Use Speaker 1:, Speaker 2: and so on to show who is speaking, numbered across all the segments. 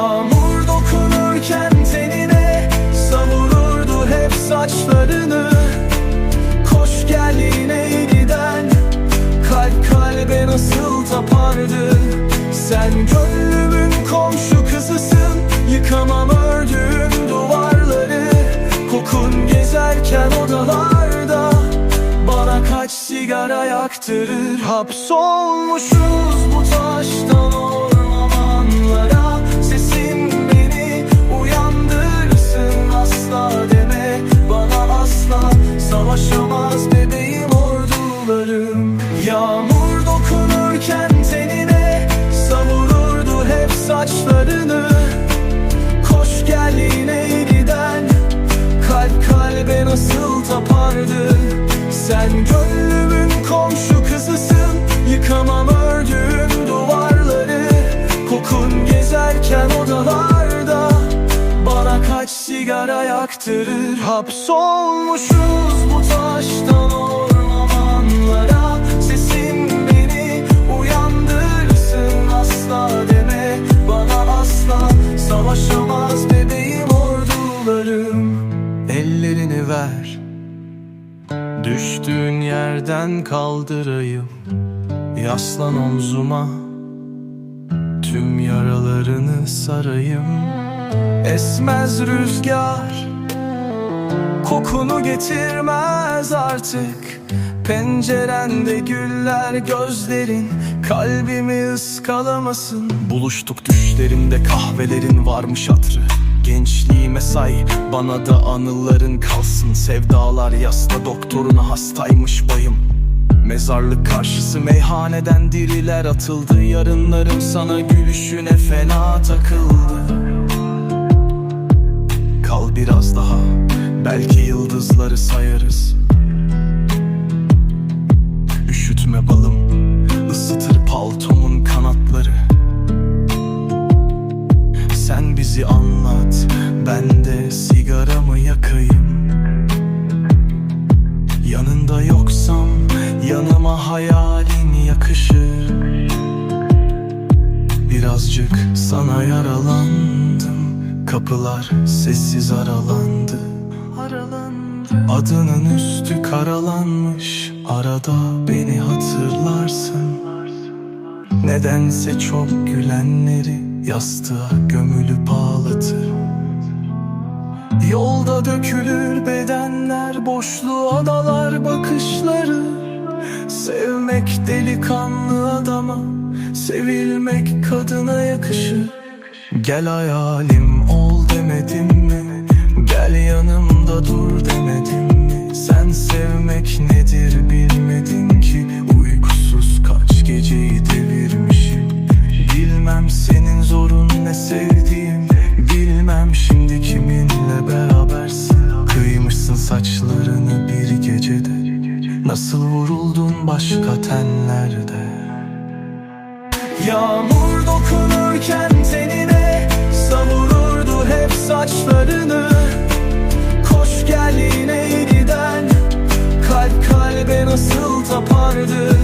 Speaker 1: Yağmur dokunurken tenine Savururdu hep saçlarını. Koş gel yine yeniden Kalp kalbe nasıl tapardı? Sen gönlümün komşu kızısın Yıkamam ördüğüm duvarları. Kokun gezerken odalarda Bana kaç sigara yaktırır. Hapsolmuşuz bu taştan oraya saçlarını Koş gel yine yeniden. Kalp kalbe nasıl tapardı? Sen gönlümün komşu kızısın. Yıkamam ördüğüm duvarları. Kokun gezerken odalarda. Bana kaç sigara yaktırır? Hapsolmuşuz bu taştan ormanlara Düştüğün yerden kaldırayım. Yaslan omzuma. Tüm yaralarını sarayım. Esmez rüzgar. Kokunu getirmez artık. Pencerende güller gözlerin Kalbimi ıskalamasın. Buluştuk düşlerimde kahvelerin varmış hatrı Gençliğime say. Bana da anıların kalsın. Sevdalar yasla doktoruna hastaymış bayım. Mezarlık karşısı meyhaneden diriler atıldı. Yarınlarım sana gülüşüne fena takıldı. Kal biraz daha. Belki yıldızları sayarız anlat Ben de sigaramı yakayım. Yanında yoksam Yanıma hayalin yakışır. Birazcık sana yaralandım Kapılar sessiz aralandı. Adının üstü karalanmış Arada beni hatırlarsın. Nedense çok gülenleri Yastığa gömülüp ağlatır Yolda dökülür bedenler Boşluğa adalar bakışları Sevmek delikanlı adama Sevilmek kadına yakışır Gel hayalim ol demedim mi? Nasıl vuruldun başka tenlerde? Yağmur dokunurken tenine Savururdu hep saçlarını. Koş gel yine yeniden Kalp kalbe nasıl tapardı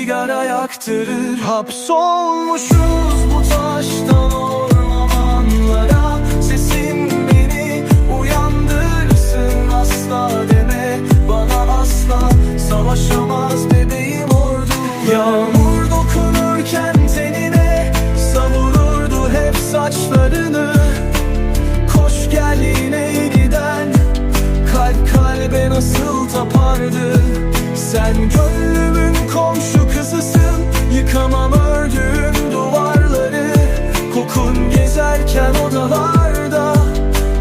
Speaker 1: sigara yaktırır. Hapsolmuşuz bu taştan ormanlara. Sesin beni uyandırsın asla deme. Bana asla savaşamaz bebeğim ordu. Yağmur dokunurken tenine Savururdu hep saçlarını. Koş gel yine yeniden Kalp kalbe nasıl tapardı Sen gönlümün komşu kızısın. Yıkamam ördüğüm duvarları. Kokun gezerken odalarda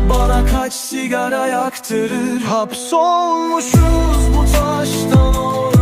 Speaker 1: Bana kaç sigara yaktırır. Hapsolmuşuz bu taştan ormanlara